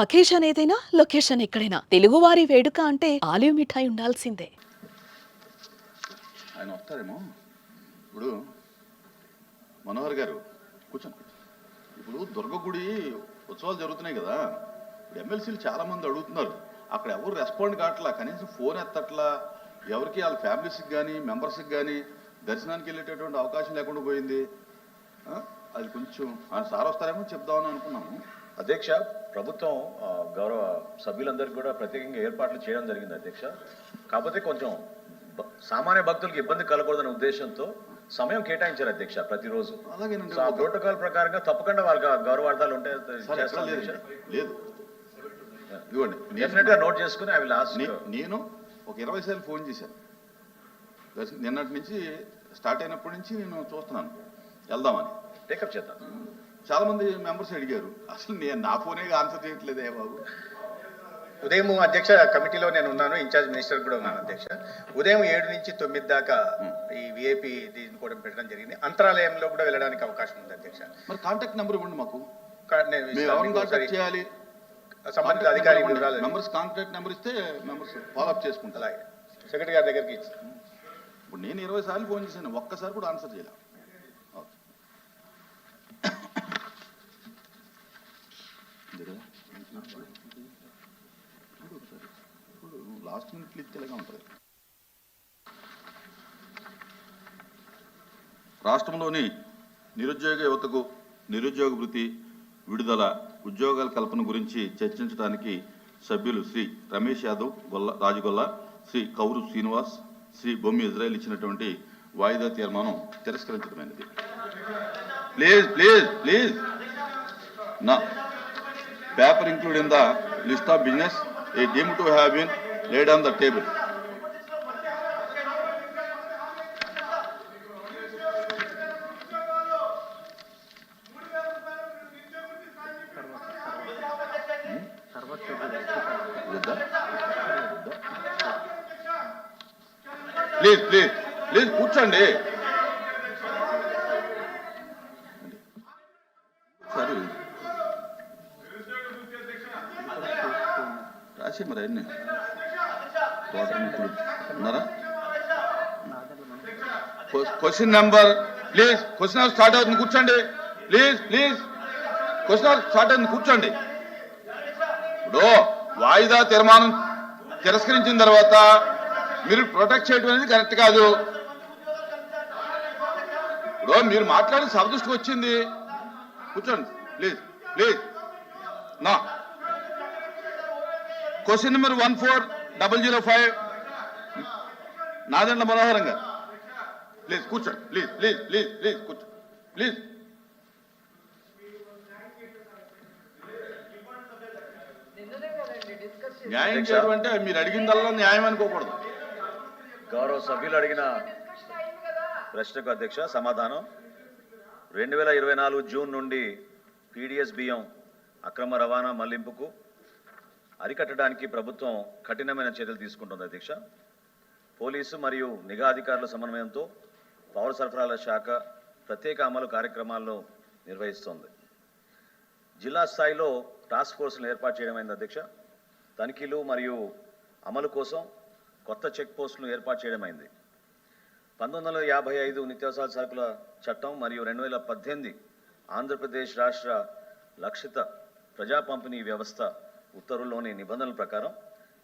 Occasion ఏదైనా location ఎక్కడైనా. తెలుగువారి వేడుక అంటే ఆలివ్ మిఠాయి ఉండాల్సిందే. ఆయన వస్తారేమో ఇప్పుడు మనోహర్ గారు కూర్చోండి. ఇప్పుడు దుర్గ గుడి ఉత్సవాలు జరుగుతున్నాయి కదా. ఇప్పుడు ఎమ్మెల్సీలు చాలా మంది అడుగుతున్నారు. అక్కడ ఎవరు రెస్పాండ్ కావట్లా? కనీసం ఫోన్ ఎత్తట్లా? ఎవరికి వాళ్ళ ఫ్యామిలీస్కి కానీ మెంబర్స్కి కానీ దర్శనానికి వెళ్ళేటటువంటి అవకాశం లేకుండా పోయింది. అది కొంచెం ఆయన సార్ వస్తారేమో చెప్దామని అనుకున్నాము. అధ్యక్ష ప్రభుత్వం గౌరవ సభ్యులందరికీ కూడా ప్రత్యేకంగా ఏర్పాట్లు చేయడం జరిగింది అధ్యక్ష. కాకపోతే కొంచెం సామాన్య భక్తులకు ఇబ్బంది కలగకూడదనే ఉద్దేశంతో సమయం కేటాయించారు అధ్యక్ష ప్రతిరోజు. ఆ ప్రోటోకాల్ ప్రకారంగా తప్పకుండా వాళ్ళకి గౌరవార్థాలు ఉంటే సార్ ఎక్కడ లేదు. ఇదిగోండి నోట్ చేసుకుని అవి లాస్ట్ నే- నేను ఒక ఇరవై సార్లు ఫోన్ చేశాను. నిన్నటి నుంచి స్టార్ట్ అయినప్పటి నుంచి నేను చూస్తున్నాను. వెళ్దామని. టేకప్ చేద్దాం. చాలా మంది మెంబర్స్ అడిగారు అసలు నేను నా ఫోనే ఆన్సర్ చేయట్లేదే బాబు. ఉదయం అధ్యక్ష కమిటీలో నేను ఉన్నాను ఇన్ఛార్జ్ మినిస్టర్ కూడా ఉన్నాను అధ్యక్ష. ఉదయం ఏడు నుంచి తొమ్మిది దాకా ఈ విఐపి దీన్ని కూడా పెట్టడం జరిగింది. అంతరాలయంలో కూడా వెళ్ళడానికి అవకాశం ఉంది అధ్యక్ష. మరి కాంటాక్ట్ నెంబర్ ఇవ్వండి మాకు. చేయాలి? సంబంధిత అధికారి మెంబర్స్ కాంటాక్ట్ నెంబర్ ఇస్తే మెంబర్స్ ఫాలోఅప్ చేసుకుంటారు. అలాగే. సెక్రటరీ గారి దగ్గరికి ఇచ్చి. ఇప్పుడు నేను ఇరవై సార్లు ఫోన్ చేశాను ఒక్కసారి కూడా ఆన్సర్ చేయలే ఓకే. ఇదిరా. చూడు ఒకసారి. చూడు, లాస్ట్ మినిట్లో ఇస్తే ఉంటుంది. రాష్ట్రంలోని నిరుద్యోగ యువతకు నిరుద్యోగ వృత్తి విడుదల ఉద్యోగాల కల్పన గురించి చర్చించడానికి సభ్యులు శ్రీ రమేష్ యాదవ్ గొల్ల రాజగొల్ల శ్రీ కౌరు శ్రీనివాస్ శ్రీ బొమ్మి ఇజ్రాయెల్ ఇచ్చినటువంటి వాయిదా తీర్మానం తిరస్కరించడమైనది. Please please please. నా paper include in the list of business a deem to have been laid on the table please please please కూర్చోండి. సరే. రాసి మరి అన్నీ ఉన్నారా? Question number please question start అవుతుంది కూర్చోండి. ప్లీజ్ ప్లీజ్ క్వశ్చన్ స్టార్ట్ అవుతుంది కూర్చోండి. ఇప్పుడు వాయిదా తీర్మానం తిరస్కరించిన తర్వాత మీరు ప్రొటెక్ట్ చేయడం అనేది కరెక్ట్ కాదు. ఇప్పుడు మీరు మాట్లాడి సవదృష్టికి వచ్చింది. కూర్చోండి ప్లీజ్ ప్లీజ్ నా. Question number one four double zero five. Nadendla Manohar గారు. ప్లీజ్ కూర్చోండి. ప్లీజ్ ప్లీజ్ ప్లీజ్ ప్లీజ్ కూర్చో ప్లీజ్. న్యాయం చేయడం అంటే మీరు అడిగిందల్లా న్యాయం అనుకోకూడదు. గౌరవ సభ్యులు అడిగిన ప్రశ్నకు అధ్యక్ష సమాధానం. రెండు వేల ఇరవై నాలుగు జూన్ నుండి పీడిఎస్ బియ్యం అక్రమ రవాణా మళ్ళింపుకు అరికట్టడానికి ప్రభుత్వం కఠినమైన చర్యలు తీసుకుంటుంది అధ్యక్ష. పోలీసు మరియు నిఘా అధికారుల సమన్వయంతో పౌర సరఫరాల శాఖ ప్రత్యేక అమలు కార్యక్రమాలను నిర్వహిస్తోంది. జిల్లా స్థాయిలో టాస్క్ ఫోర్స్ను ఏర్పాటు చేయడమైంది అధ్యక్ష. తనిఖీలు మరియు అమలు కోసం కొత్త చెక్ పోస్టులను ఏర్పాటు చేయడమైంది పంతొమ్మిది వందల యాభై ఐదు నిత్యావసర సరుకుల చట్టం మరియు రెండు వేల పద్దెనిమిది ఆంధ్రప్రదేశ్ రాష్ట్ర లక్షిత ప్రజా పంపిణీ వ్యవస్థ ఉత్తర్వుల్లోని నిబంధనల ప్రకారం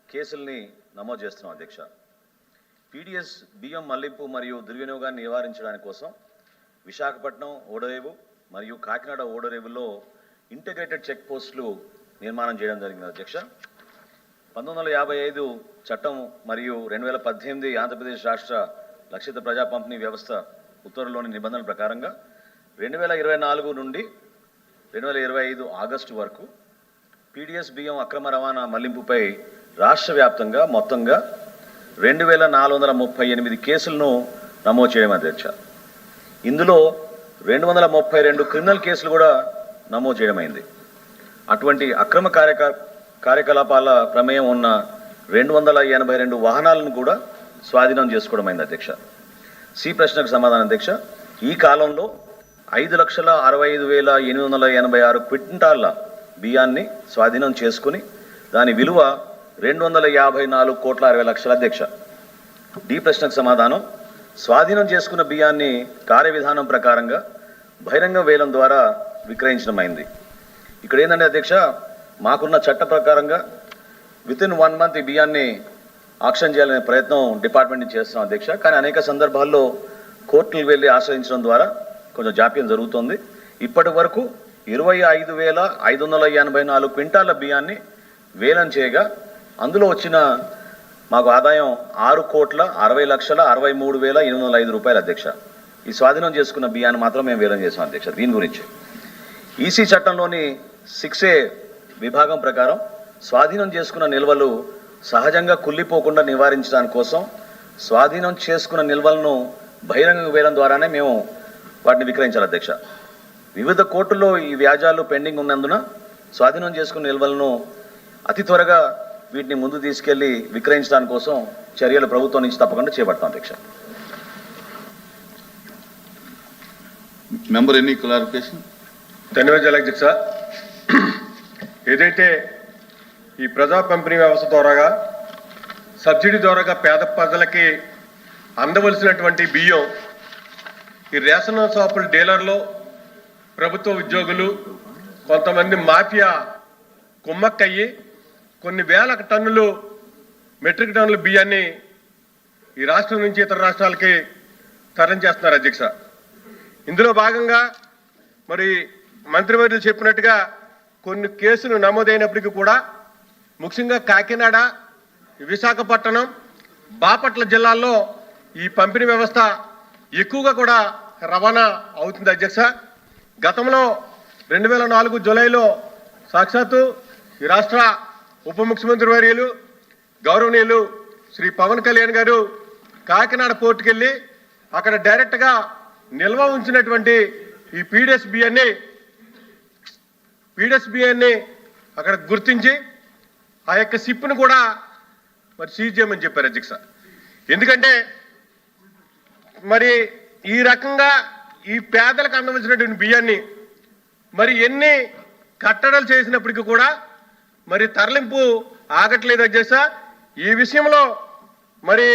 కేసుల్ని నమోదు చేస్తున్నాం అధ్యక్ష. పీడిఎస్ బియ్యం మళ్ళింపు మరియు దుర్వినియోగాన్ని నివారించడానికి కోసం విశాఖపట్నం ఓడరేవు మరియు కాకినాడ ఓడరేవుల్లో ఇంటిగ్రేటెడ్ చెక్ పోస్టులు నిర్మాణం చేయడం జరిగింది అధ్యక్ష. పంతొమ్మిది వందల యాభై ఐదు చట్టం మరియు రెండు వేల పద్దెనిమిది ఆంధ్రప్రదేశ్ రాష్ట్ర లక్షిత ప్రజా పంపిణీ వ్యవస్థ ఉత్తర్వులోని నిబంధనల ప్రకారంగా రెండు వేల ఇరవై నాలుగు నుండి రెండు వేల ఇరవై ఐదు ఆగస్టు వరకు పీడిఎస్ బియ్యం అక్రమ రవాణా మళ్ళింపుపై రాష్ట్ర వ్యాప్తంగా మొత్తంగా రెండు వేల నాలుగు వందల ముప్పై ఎనిమిది కేసులను నమోదు చేయడం అధ్యక్ష ఇందులో రెండు వందల ముప్పై రెండు క్రిమినల్ కేసులు కూడా నమోదు చేయడమైంది అటువంటి అక్రమ కార్యక కార్యకలాపాల ప్రమేయం ఉన్న రెండు వందల ఎనభై రెండు వాహనాలను కూడా స్వాధీనం చేసుకోవడమైంది అధ్యక్ష. సి ప్రశ్నకు సమాధానం అధ్యక్ష. ఈ కాలంలో ఐదు లక్షల అరవై ఐదు వేల ఎనిమిది వందల ఎనభై ఆరు క్వింటాళ్ళ బియ్యాన్ని స్వాధీనం చేసుకుని దాని విలువ రెండు వందల యాభై నాలుగు కోట్ల అరవై లక్షల అధ్యక్ష. డి ప్రశ్నకు సమాధానం స్వాధీనం చేసుకున్న బియ్యాన్ని కార్యవిధానం ప్రకారంగా బహిరంగ వేలం ద్వారా విక్రయించడమైంది. ఇక్కడ ఏంటంటే అధ్యక్ష మాకున్న చట్ట ప్రకారంగా విత్ ఇన్ వన్ మంత్ ఈ బియ్యాన్ని ఆక్షన్ చేయాలనే ప్రయత్నం డిపార్ట్మెంట్ నుంచి చేస్తున్నాం అధ్యక్ష. కానీ అనేక సందర్భాల్లో కోర్టులు వెళ్ళి ఆశ్రయించడం ద్వారా కొంచెం జాప్యం జరుగుతోంది. ఇప్పటి వరకు ఇరవై ఐదు వేల ఐదు వందల ఎనభై నాలుగు క్వింటాల బియ్యాన్ని వేలం చేయగా అందులో వచ్చిన మాకు ఆదాయం ఆరు కోట్ల అరవై లక్షల అరవై మూడు వేల ఎనిమిది వందల ఐదు రూపాయలు అధ్యక్ష. ఈ స్వాధీనం చేసుకున్న బియ్యాన్ని మాత్రం మేము వేలం చేసాం అధ్యక్ష దీని గురించి. ఈసీ చట్టంలోని సిక్స్ ఏ విభాగం ప్రకారం స్వాధీనం చేసుకున్న నిల్వలు సహజంగా కుళ్ళిపోకుండా నివారించడానికి కోసం స్వాధీనం చేసుకున్న నిల్వలను బహిరంగ వేలం ద్వారానే మేము వాటిని విక్రయించాలి అధ్యక్ష. వివిధ కోర్టుల్లో ఈ వ్యాజాలు పెండింగ్ ఉన్నందున స్వాధీనం చేసుకున్న నిల్వలను అతి త్వరగా వీటిని ముందు తీసుకెళ్ళి విక్రయించడానికి కోసం చర్యలు ప్రభుత్వం నుంచి తప్పకుండా చేపడతాం అధ్యక్ష. Member any clarification? ధన్యవాదాలు అధ్యక్ష ఏదైతే ఈ ప్రజా పంపిణీ వ్యవస్థ ద్వారాగా సబ్సిడీ ద్వారాగా పేద ప్రజలకి అందవలసినటువంటి బియ్యం ఈ రేషన్ షాపుల డీలర్లు ప్రభుత్వ ఉద్యోగులు కొంతమంది మాఫియా కుమ్మక్కయ్యి కొన్ని వేల టన్నులు మెట్రిక్ టన్నుల బియ్యాన్ని ఈ రాష్ట్రం నుంచి ఇతర రాష్ట్రాలకి తరలించేస్తున్నారు అధ్యక్ష. ఇందులో భాగంగా మరి మంత్రివర్యులు చెప్పినట్టుగా కొన్ని కేసులు నమోదైనప్పటికీ కూడా ముఖ్యంగా కాకినాడ విశాఖపట్నం బాపట్ల జిల్లాల్లో ఈ పంపిణీ వ్యవస్థ ఎక్కువగా కూడా రవాణా అవుతుంది అధ్యక్ష. గతంలో రెండు వేల నాలుగు జూలైలో సాక్షాత్తు ఈ రాష్ట్ర ఉప ముఖ్యమంత్రి వర్యులు గౌరవనీయులు శ్రీ పవన్ కళ్యాణ్ గారు కాకినాడ కోర్టుకెళ్ళి అక్కడ డైరెక్ట్గా నిల్వ ఉంచినటువంటి ఈ పీడిఎస్ బియ్యాన్ని పీడిఎస్ బియ్యాన్ని అక్కడ గుర్తించి ఆ యొక్క సిప్ను కూడా మరి సీజ్ చేయమని చెప్పారు అధ్యక్ష. ఎందుకంటే మరి ఈ రకంగా ఈ పేదలకు అందవలసినటువంటి బియ్యాన్ని మరి ఎన్ని కట్టడలు చేసినప్పటికీ కూడా మరి తరలింపు ఆగట్లేదు అధ్యక్ష ఈ విషయంలో మరి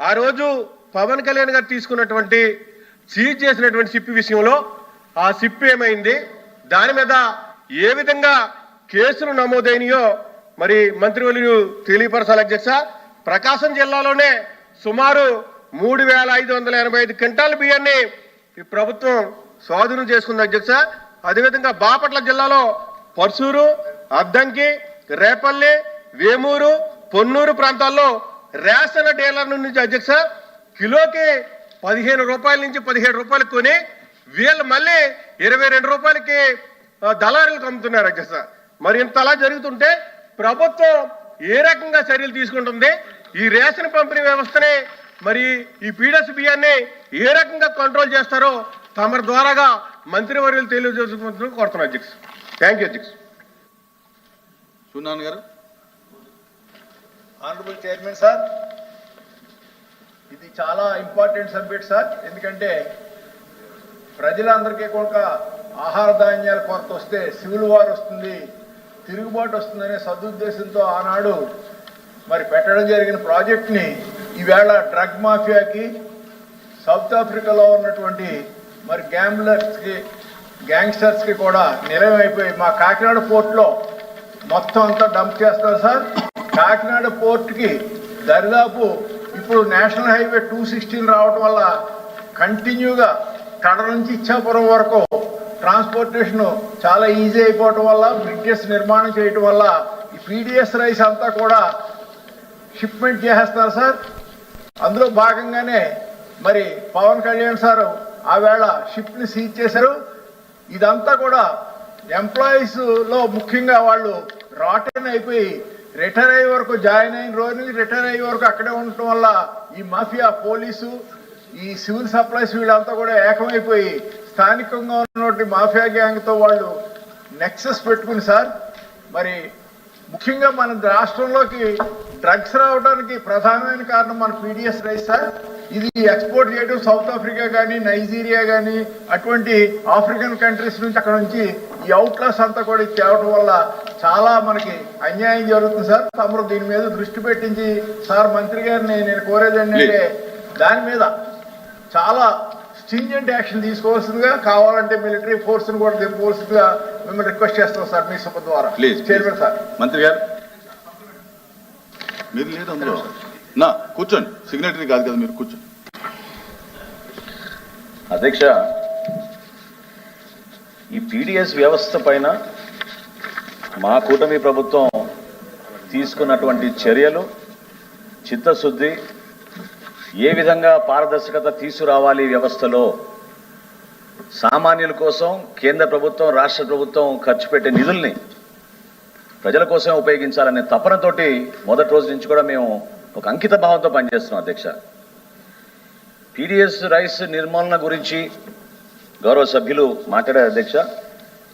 ఆ రోజు పవన్ కళ్యాణ్ గారు తీసుకున్నటువంటి సీజ్ చేసినటువంటి సిప్పి విషయంలో ఆ సిప్పి ఏమైంది? దాని మీద ఏ విధంగా కేసులు నమోదైనయో మరి మంత్రివర్యులు తెలియపరచాలి అధ్యక్ష ప్రకాశం జిల్లాలోనే సుమారు మూడు వేల ఐదు వందల ఎనభై ఐదు క్వింటాల బియ్యాన్ని ఈ ప్రభుత్వం స్వాధీనం చేసుకుంది అధ్యక్ష అదేవిధంగా బాపట్ల జిల్లాలో పర్సూరు అద్దంకి రేపల్లి వేమూరు పొన్నూరు ప్రాంతాల్లో రేషన్ డీలర్ నుంచి అధ్యక్ష కిలోకి పదిహేను రూపాయల నుంచి పదిహేడు రూపాయలు కొని వీళ్ళు మళ్ళీ ఇరవై రెండు రూపాయలకి ఆ, దళారులకు అమ్ముతున్నారు అధ్యక్ష మరి ఇంతలా జరుగుతుంటే ప్రభుత్వం ఏ రకంగా చర్యలు తీసుకుంటుంది? ఈ రేషన్ పంపిణీ వ్యవస్థని మరి ఈ పీడస్ బియ్యాన్ని ఏ రకంగా కంట్రోల్ చేస్తారో తమరి ద్వారాగా మంత్రివర్యులు తెలియజేసుకుంటూ కోరుతున్నాను అధ్యక్ష. థ్యాంక్ యూ అధ్యక్ష. సూనాన్ గారు ఆనరబుల్ చైర్మన్ సార్ ఇది చాలా ఇంపార్టెంట్ సబ్జెక్ట్ సార్ ఎందుకంటే ప్రజలందరికీ కూడా ఆహార ధాన్యాల కొరత వస్తే సివిల్ వార్ వస్తుంది తిరుగుబాటు వస్తుందనే సదుద్దేశంతో ఆనాడు మరి పెట్టడం జరిగిన ప్రాజెక్ట్ని ఈవేళ డ్రగ్ మాఫియాకి సౌత్ ఆఫ్రికాలో ఉన్నటువంటి మరి గ్యాంబ్లర్స్కి గ్యాంగ్స్టర్స్కి కూడా నిలయం అయిపోయి మా కాకినాడ పోర్ట్లో మొత్తం అంతా డంప్ చేస్తారు సార్. కాకినాడ పోర్ట్కి దరిదాపు ఇప్పుడు నేషనల్ హైవే టూ సిక్స్టీన్ రావడం వల్ల కంటిన్యూగా కడ నుంచి ఇచ్చాపురం వరకు ట్రాన్స్పోర్టేషన్ చాలా ఈజీ అయిపోవటం వల్ల బ్రిడ్జెస్ నిర్మాణం చేయటం వల్ల ఈ పీడిఎస్ రైస్ అంతా కూడా షిప్మెంట్ చేసేస్తారు సార్. అందులో భాగంగానే మరి పవన్ కళ్యాణ్ సార్ ఆవేళ షిఫ్ట్ని సీజ్ చేశారు. ఇదంతా కూడా ఎంప్లాయీస్లో ముఖ్యంగా వాళ్ళు రాటన్ అయిపోయి రిటైర్ అయ్యే వరకు జాయిన్ అయిన రోజు నుంచి రిటైర్ అయ్యే వరకు అక్కడే ఉండటం వల్ల ఈ మాఫియా పోలీసు ఈ సివిల్ సప్లైస్ వీళ్ళంతా కూడా ఏకమైపోయి స్థానికంగా ఉన్నటువంటి మాఫియా గ్యాంగ్తో వాళ్ళు నెక్సెస్ పెట్టుకుని సార్ మరి ముఖ్యంగా మన రాష్ట్రంలోకి డ్రగ్స్ రావడానికి ప్రధానమైన కారణం మన పీడిఎస్ రైస్ సార్. ఇది ఎక్స్పోర్ట్ చేయడం సౌత్ ఆఫ్రికా కానీ నైజీరియా కానీ అటువంటి ఆఫ్రికన్ కంట్రీస్ నుంచి అక్కడ నుంచి ఈ అవుట్లాస్ అంతా కూడా తేవడం వల్ల చాలా మనకి అన్యాయం జరుగుతుంది సార్. తమరు దీని మీద దృష్టి పెట్టించి సార్ మంత్రి గారిని నేను కోరేది ఏంటంటే దాని మీద చాలా స్ట్రింజెంట్ యాక్షన్ తీసుకోవాల్సిందిగా కావాలంటే మిలిటరీ ఫోర్స్ని కూడా దింపవలసిందిగా మిమ్మల్ని రిక్వెస్ట్ చేస్తాం సార్ మీ సభ ద్వారా. Please chairman sir. మంత్రి గారు. మీరు లేదు అందులో. నా కూర్చోండి. సిగ్నేటరీ కాదు కదా మీరు కూర్చోండి. అధ్యక్ష ఈ పీడిఎస్ వ్యవస్థ పైన మా కూటమి ప్రభుత్వం తీసుకున్నటువంటి చర్యలు చిత్తశుద్ధి ఏ విధంగా పారదర్శకత తీసుకురావాలి వ్యవస్థలో? సామాన్యుల కోసం కేంద్ర ప్రభుత్వం రాష్ట్ర ప్రభుత్వం ఖర్చు పెట్టే నిధుల్ని ప్రజల కోసమే ఉపయోగించాలనే తపనతోటి మొదటి రోజు నుంచి కూడా మేము ఒక అంకిత భావంతో పనిచేస్తున్నాం అధ్యక్ష. పీడిఎస్ రైస్ నిర్మూలన గురించి గౌరవ సభ్యులు మాట్లాడారు అధ్యక్ష.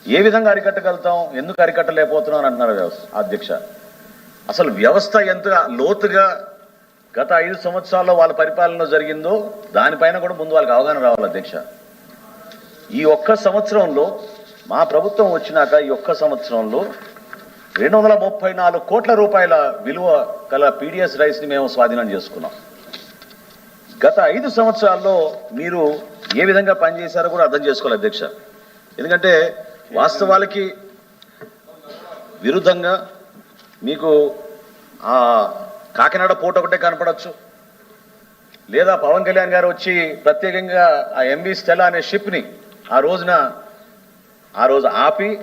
ఏ విధంగా అరికట్టగలుగుతాం? ఎందుకు అరికట్టలేకపోతున్నాం అని అంటున్నారు అధ్యక్ష. అసలు వ్యవస్థ ఎంత లోతుగా గత ఐదు సంవత్సరాల్లో వాళ్ళ పరిపాలనలో జరిగిందో దానిపైన కూడా ముందు వాళ్ళకి అవగాహన రావాలి అధ్యక్ష. ఈ ఒక్క సంవత్సరంలో మా ప్రభుత్వం వచ్చినాక ఈ ఒక్క సంవత్సరంలో రెండు వందల ముప్పై నాలుగు కోట్ల రూపాయల విలువ గల పీడిఎస్ రైస్ని మేము స్వాధీనం చేసుకున్నాం. గత ఐదు సంవత్సరాల్లో మీరు ఏ విధంగా పనిచేశారో కూడా అర్థం చేసుకోవాలి అధ్యక్ష. ఎందుకంటే వాస్తవాలకి విరుద్ధంగా మీకు ఆ కాకినాడ పూట ఒకటే కనపడచ్చు. లేదా పవన్ కళ్యాణ్ గారు వచ్చి ప్రత్యేకంగా ఆ ఎంవి స్టెలా అనే షిప్ని ఆ రోజున ఆ రోజు ఆపి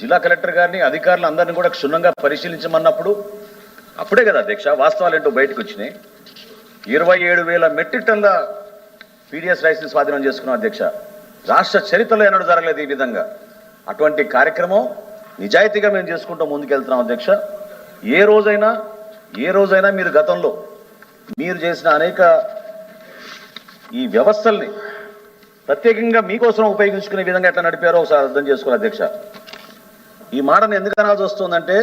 జిల్లా కలెక్టర్ గారిని అధికారులు అందరినీ కూడా క్షుణ్ణంగా పరిశీలించమన్నప్పుడు అప్పుడే కదా అధ్యక్ష వాస్తవాలు ఏంటో బయటకు వచ్చినాయి. ఇరవై ఏడు వేల మెట్రిక్ టన్ల పీడిఎస్ రైస్ని స్వాధీనం చేసుకున్నాం అధ్యక్ష. రాష్ట్ర చరిత్రలో ఎన్నడూ జరగలేదు ఈ విధంగా. అటువంటి కార్యక్రమం నిజాయితీగా మేము చేసుకుంటూ ముందుకెళ్తున్నాం అధ్యక్ష. ఏ రోజైనా ఏ రోజైనా మీరు గతంలో మీరు చేసిన అనేక ఈ వ్యవస్థల్ని ప్రత్యేకంగా మీకోసం ఉపయోగించుకునే విధంగా ఎట్లా నడిపారో ఒకసారి అర్థం చేసుకోవాలి అధ్యక్ష. ఈ మాటను ఎందుకు అనాల్సి వస్తుందంటే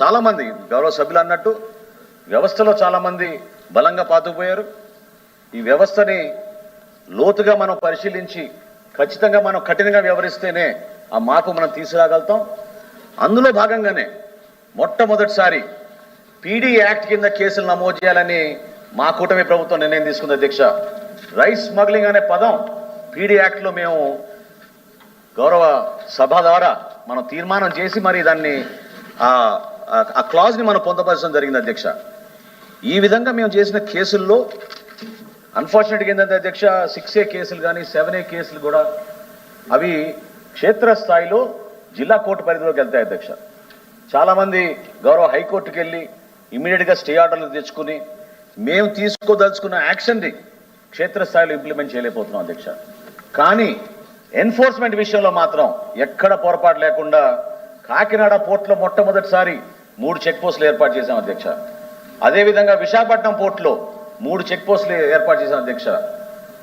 చాలామంది గౌరవ సభ్యులు అన్నట్టు వ్యవస్థలో చాలామంది బలంగా పాతుకుపోయారు. ఈ వ్యవస్థని లోతుగా మనం పరిశీలించి ఖచ్చితంగా మనం కఠినంగా వ్యవహరిస్తేనే ఆ మార్పు మనం తీసుకురాగలుగుతాం. అందులో భాగంగానే మొట్టమొదటిసారి పీడీ యాక్ట్ కింద కేసులు నమోదు చేయాలని మా కూటమి ప్రభుత్వం నిర్ణయం తీసుకుంది అధ్యక్ష. రైస్ స్మగ్లింగ్ అనే పదం పీడీ యాక్ట్లో మేము గౌరవ సభ ద్వారా మనం తీర్మానం చేసి మరి దాన్ని ఆ క్లాజ్ని మనం పొందపరచడం జరిగింది అధ్యక్ష. ఈ విధంగా మేము చేసిన కేసుల్లో అన్ఫార్చునేట్గా ఏంటంటే అధ్యక్ష సిక్స్ ఏ కేసులు కానీ సెవెన్ ఏ కేసులు కూడా అవి క్షేత్రస్థాయిలో జిల్లా కోర్టు పరిధిలోకి వెళ్తాయి అధ్యక్ష. చాలామంది గౌరవ హైకోర్టుకి వెళ్ళి ఇమీడియట్గా స్టే ఆర్డర్లు తెచ్చుకుని మేము తీసుకోదలుచుకున్న యాక్షన్ని క్షేత్రస్థాయిలో ఇంప్లిమెంట్ చేయలేకపోతున్నాం అధ్యక్ష. కానీ ఎన్ఫోర్స్మెంట్ విషయంలో మాత్రం ఎక్కడ పొరపాటు లేకుండా కాకినాడ పోర్టులో మొట్టమొదటిసారి మూడు చెక్ పోస్టులు ఏర్పాటు చేశాం అధ్యక్ష. అదేవిధంగా విశాఖపట్నం పోర్టులో మూడు చెక్ పోస్టులు ఏర్పాటు చేశాం అధ్యక్ష.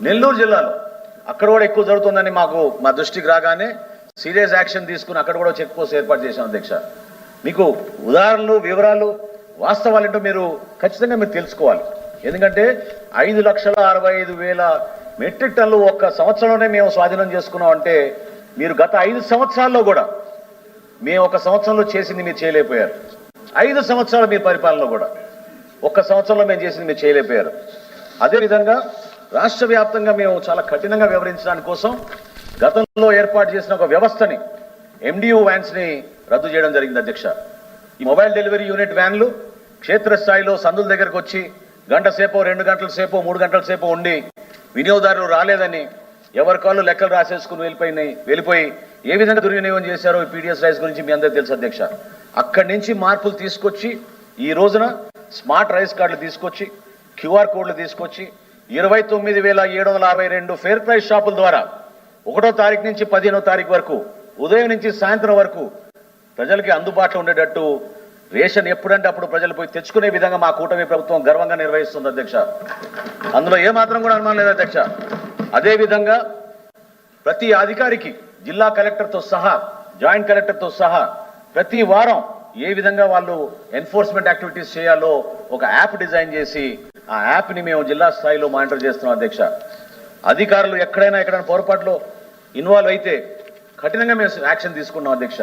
నెల్లూరు జిల్లాలో అక్కడ కూడా ఎక్కువ జరుగుతుందని మాకు మా దృష్టికి రాగానే సీరియస్ యాక్షన్ తీసుకుని అక్కడ కూడా చెక్ పోస్ట్ ఏర్పాటు చేశాం అధ్యక్ష. మీకు ఉదాహరణలు వివరాలు వాస్తవాలు ఏంటో మీరు ఖచ్చితంగా మీరు తెలుసుకోవాలి. ఎందుకంటే ఐదు లక్షల అరవై ఐదు వేల మెట్రిక్ టన్లు ఒక్క సంవత్సరంలోనే మేము స్వాధీనం చేసుకున్నాం అంటే మీరు గత ఐదు సంవత్సరాల్లో కూడా మేము ఒక సంవత్సరంలో చేసింది మీరు చేయలేకపోయారు. ఐదు సంవత్సరాలు మీ పరిపాలనలో కూడా ఒక్క సంవత్సరంలో మేము చేసింది మీరు చేయలేకపోయారు. అదేవిధంగా రాష్ట్ర వ్యాప్తంగా మేము చాలా కఠినంగా వ్యవహరించడానికి కోసం గతంలో ఏర్పాటు చేసిన ఒక వ్యవస్థని ఎండియూ వ్యాన్స్ని రద్దు చేయడం జరిగింది అధ్యక్ష. ఈ మొబైల్ డెలివరీ యూనిట్ వ్యాన్లు క్షేత్రస్థాయిలో సందుల దగ్గరకు వచ్చి గంట సేపో రెండు గంటల సేపో మూడు గంటల సేపో ఉండి వినియోగదారులు రాలేదని ఎవరి కాళ్ళు లెక్కలు రాసేసుకుని వెళ్ళిపోయినాయి వెళ్ళిపోయి ఏ విధంగా దుర్వినియోగం చేశారో ఈ పీడిఎస్ రైస్ గురించి మీ అందరికీ తెలుసు అధ్యక్ష. అక్కడి నుంచి మార్పులు తీసుకొచ్చి ఈ రోజున స్మార్ట్ రైస్ కార్డులు తీసుకొచ్చి క్యూఆర్ కోడ్లు తీసుకొచ్చి ఇరవై తొమ్మిది వేల ఏడు వందల అరవై రెండు ఫేర్ ప్రైస్ షాపుల ద్వారా ఒకటో తారీఖు నుంచి పదిహేనో తారీఖు వరకు ఉదయం నుంచి సాయంత్రం వరకు ప్రజలకి అందుబాటులో ఉండేటట్టు రేషన్ ఎప్పుడంటే అప్పుడు ప్రజలు పోయి తెచ్చుకునే విధంగా మా కూటమి ప్రభుత్వం గర్వంగా నిర్వహిస్తుంది అధ్యక్ష. అందులో ఏమాత్రం కూడా అనుమానం లేదు అధ్యక్ష. అదేవిధంగా ప్రతి అధికారికి జిల్లా కలెక్టర్తో సహా జాయింట్ కలెక్టర్తో సహా ప్రతి వారం ఏ విధంగా వాళ్ళు ఎన్ఫోర్స్మెంట్ యాక్టివిటీస్ చేయాలో ఒక యాప్ డిజైన్ చేసి ఆ యాప్ని మేము జిల్లా స్థాయిలో మానిటర్ చేస్తున్నాం అధ్యక్ష. అధికారులు ఎక్కడైనా ఎక్కడైనా పొరపాట్లో ఇన్వాల్వ్ అయితే కఠినంగా మేము యాక్షన్ తీసుకున్నాం అధ్యక్ష.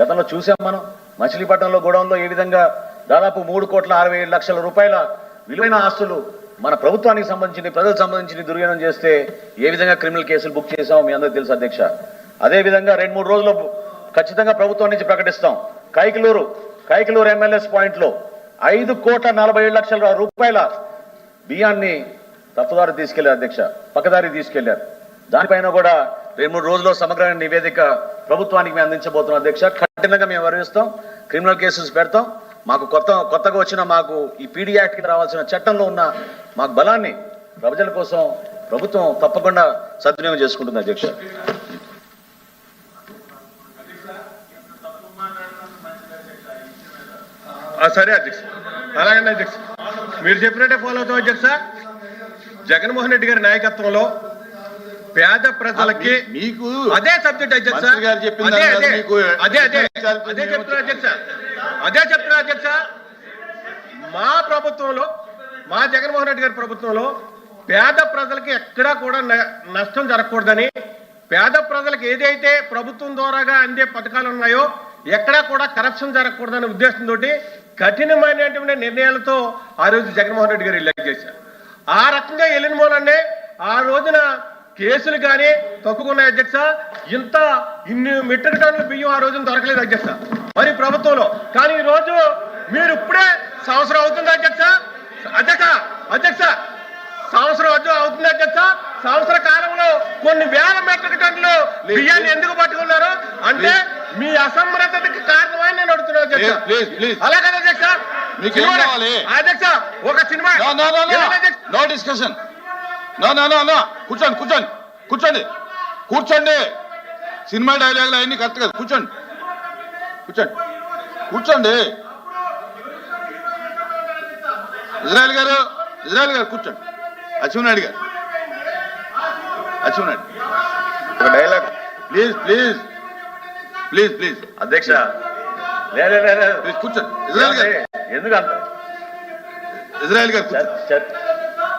గతంలో చూసాం మనం. మచిలీపట్నంలో గోడౌన్లో ఏ విధంగా దాదాపు మూడు కోట్ల అరవై ఏడు లక్షల రూపాయల విలువైన ఆస్తులు మన ప్రభుత్వానికి సంబంధించి ప్రజలకు సంబంధించి దుర్వ్యయం చేస్తే ఏ విధంగా క్రిమినల్ కేసులు బుక్ చేసామో మీ అందరికీ తెలుసు అధ్యక్ష. అదేవిధంగా రెండు మూడు రోజుల్లో ఖచ్చితంగా ప్రభుత్వం నుంచి ప్రకటిస్తాం. కైకిలూరు కైకిలూరు ఎమ్మెల్యేస్ పాయింట్లో ఐదు కోట్ల నలభై ఏడు లక్షల రూపాయల బియ్యాన్ని తప్పుదారి తీసుకెళ్ళారు అధ్యక్ష. పక్కదారి తీసుకెళ్ళారు. దానిపైన కూడా రెండు మూడు రోజుల్లో సమగ్రమైన నివేదిక ప్రభుత్వానికి మేము అందించబోతున్నాం. అధ్యక్ష కఠినంగా మేము వరిస్తాం క్రిమినల్ కేసెస్ పెడతాం. మాకు కొత్త కొత్తగా వచ్చిన మాకు ఈ పీడీ యాక్ట్కి రావాల్సిన చట్టంలో ఉన్న మాకు బలాన్ని ప్రజల కోసం ప్రభుత్వం తప్పకుండా సద్వినియోగం చేసుకుంటుంది అధ్యక్ష. సరే అధ్యక్ష. అలాగే అధ్యక్ష. మీరు చెప్పినట్టే ఫాలో అవుతాం అధ్యక్ష. జగన్మోహన్ రెడ్డి గారి నాయకత్వంలో పేద ప్రజలకి మీకు అదే సబ్జెక్ట్ అధ్యక్ష అదే అదే. అదే అదే. అదే ఏమో చెప్తున్నా అధ్యక్ష. అదే చెప్తున్నా అధ్యక్ష. మా ప్రభుత్వంలో మా జగన్మోహన్ రెడ్డి గారి ప్రభుత్వంలో పేద ప్రజలకి ఎక్కడా కూడా నష్టం జరగకూడదని పేద ప్రజలకు ఏదైతే ప్రభుత్వం ద్వారాగా అందే పథకాలు ఉన్నాయో ఎక్కడా కూడా కరప్షన్ జరగకూడదనే ఉద్దేశంతో కఠినమైనటువంటి నిర్ణయాలతో ఆ రోజు జగన్మోహన్ రెడ్డి గారు ఎలక్ట్ చేశారు ఆ రకంగా వెళ్ళిన మూలనే ఆ రోజున కేసులు కానీ తక్కువన్నాయి అధ్యక్ష? ఇంత ఇన్ని మెట్రిక్ టన్నుల బియ్యం ఆ రోజున దొరకలేదు అధ్యక్ష. మరి ప్రభుత్వంలో. కానీ ఈ రోజు మీరు ఇప్పుడే సంవత్సరం అవుతుంది అధ్యక్ష? అధ్యక్ష అధ్యక్ష సంవత్సరం అవుతుంది అధ్యక్ష? సంవత్సర కాలంలో కొన్ని వేల మెట్రిక్ టన్నులు బియ్యాన్ని ఎందుకు పట్టుకున్నారు? అంటే మీ అసమర్థతకి కారణమని నేను అడుగుతున్నాను అధ్యక్ష. Please. అలాగే అధ్యక్ష? అధ్యక్ష ఒక cinema. No discussion no no no no. కూర్చోండి కూర్చోండి కూర్చోండి. కూర్చోండి. సినిమా డైలాగులు అవన్నీ కరెక్ట్ కదా కూర్చోండి. కూర్చోండి. కూర్చోండి. ఇజ్రాయల్ గారు ఇజ్రాయల్ గారు కూర్చోండి. అచ్చునాయుడు గారు. అచ్చునాయుడు ఒక dialogue please please. Please please. అధ్యక్ష. కూర్చోండి. ఇజ్రాయల్ గారు. ఎందుకు అంత ఇజ్రాయల్ గారు.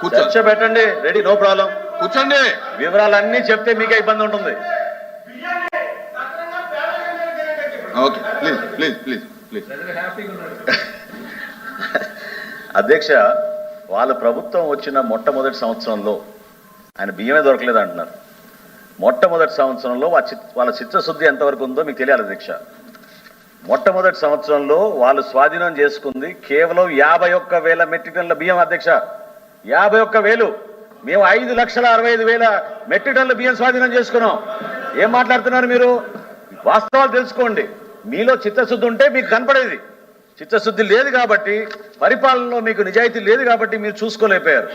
చర్చ- పెట్టండి. Ready no problem. కూర్చోండి. వివరాలన్నీ చెప్తే మీకే ఇబ్బంది ఉంటుంది. Okay please please please please. అధ్యక్ష వాళ్ళ ప్రభుత్వం వచ్చిన మొట్టమొదటి సంవత్సరంలో ఆయన బియ్యమే దొరకలేదు అంటున్నారు. మొట్టమొదటి సంవత్సరంలో వాళ్ళ చిత్ వాళ్ళ చిత్తశుద్ధి ఎంతవరకు ఉందో మీకు తెలియాలి అధ్యక్ష. మొట్టమొదటి సంవత్సరంలో వాళ్ళు స్వాధీనం చేసుకుంది కేవలం యాభై ఒక్క వేల మెట్రిక్ టన్నుల బియ్యం అధ్యక్ష. యాభై ఒక్క వేలు. మేము ఐదు లక్షల అరవై ఐదు వేల మెట్రిక్ టన్నుల బియ్యం స్వాధీనం చేసుకున్నాం. ఏం మాట్లాడుతున్నారు మీరు? వాస్తవాలు తెలుసుకోండి. మీలో చిత్తశుద్ధి ఉంటే మీకు కనపడేది. చిత్తశుద్ధి లేదు కాబట్టి పరిపాలనలో మీకు నిజాయితీ లేదు కాబట్టి మీరు చూసుకోలేకపోయారు.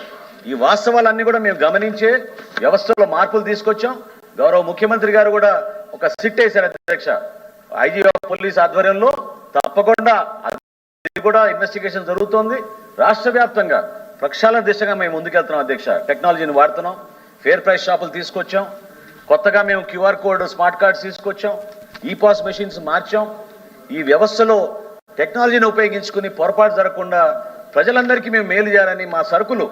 ఈ వాస్తవాలన్నీ కూడా మేము గమనించే వ్యవస్థలో మార్పులు తీసుకొచ్చాం. గౌరవ ముఖ్యమంత్రి గారు కూడా ఒక సిట్ వేశారు అధ్యక్ష. ఐజీ పోలీస్ ఆధ్వర్యంలో తప్పకుండా అది కూడా ఇన్వెస్టిగేషన్ జరుగుతోంది. రాష్ట్ర వ్యాప్తంగా ప్రక్షాళన దిశగా మేము ముందుకెళ్తున్నాం అధ్యక్ష. టెక్నాలజీని వాడుతున్నాం. ఫేర్ ప్రైస్ షాపులు తీసుకొచ్చాం. కొత్తగా మేము క్యూఆర్ కోడ్ స్మార్ట్ కార్డ్స్ తీసుకొచ్చాం. ఈ పాస్ మెషిన్స్ మార్చాం. ఈ వ్యవస్థలో టెక్నాలజీని ఉపయోగించుకుని పొరపాటు జరగకుండా ప్రజలందరికీ మేము మేలు చేయాలని మా సరుకులు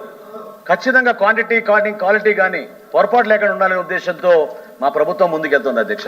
ఖచ్చితంగా క్వాంటిటీ కానీ క్వాలిటీ కానీ పొరపాటు లేకుండా ఉండాలనే ఉద్దేశంతో మా ప్రభుత్వం ముందుకెళ్తుంది అధ్యక్ష.